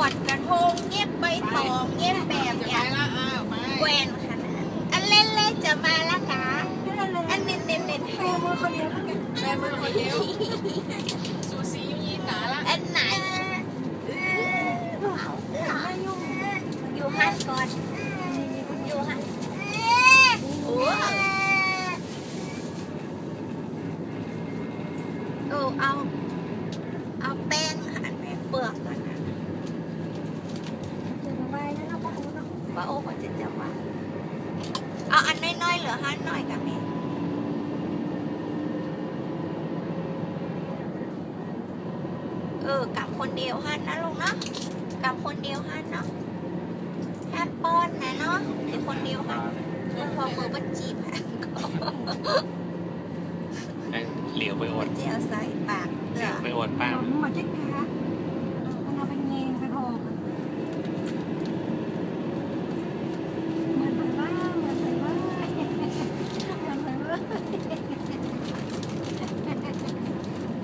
วดกระทงเย็บใบตองเย็บแบบเนี้ยละอ้าวไปแกวนขนาดอันเล่นๆจะมาละกะอันเน้นๆเน้นแม่มือคนเดียวสูสีอยู่ยี่ตาละอันไหนอยู่ฮันก่อนอยู่ฮันโอ้เออเอาเอาแป้งหั่นแม่เปลือกก่อนนะ ว่าโอ้มันจะจะว่าเอาอันน้อยๆเหลือฮันหน่อยกับแม่เออกลับคนเดียวฮันนะลุงเนาะกลับคนเดียวฮันเนาะแอปป้อนนะเนาะเดี๋ยวคนเดียวฮันแล้วพอมือมันจีบฮันก็เหลียวไปอดเจียวใส่ปากเหรอไปอดป้ามาเจ๊กา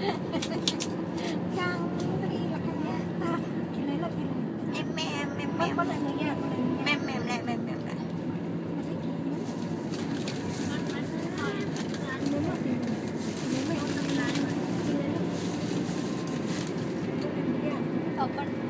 ยังไม่ได้หลักกันเนี่ยตากินเลยเรกินเลยแม่แม่แมมก็เลยเนี่ย แม่แม่แม่แม่แม่แม่ออกก่อน